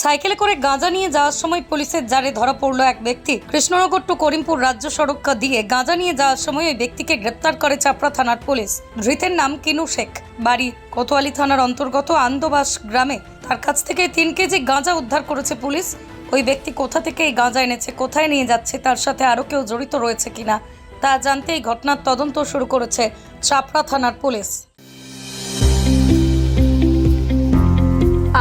সাইকেলে করে গাঁজা নিয়ে যাওয়ার সময় পুলিশের জারে ধরা পড়ল এক ব্যক্তি। কৃষ্ণনগর টু করিমপুর রাজ্য সড়ক দিয়ে গাঁজা নিয়ে যাওয়ার সময় ওই ব্যক্তিকে গ্রেপ্তার করে চাপড়া থানার পুলিশ। ধৃতের নাম কিনু শেখ। বাড়ি কোতোয়ালি থানার অন্তর্গত আন্দোবাস গ্রামে। তার কাছ থেকে তিন কেজি গাঁজা উদ্ধার করেছে পুলিশ। ওই ব্যক্তি কোথা থেকে এই গাঁজা এনেছে, কোথায় নিয়ে যাচ্ছে, তার সাথে আরও কেউ জড়িত রয়েছে কিনা, তা জানতে এই ঘটনার তদন্ত শুরু করেছে চাপড়া থানার পুলিশ।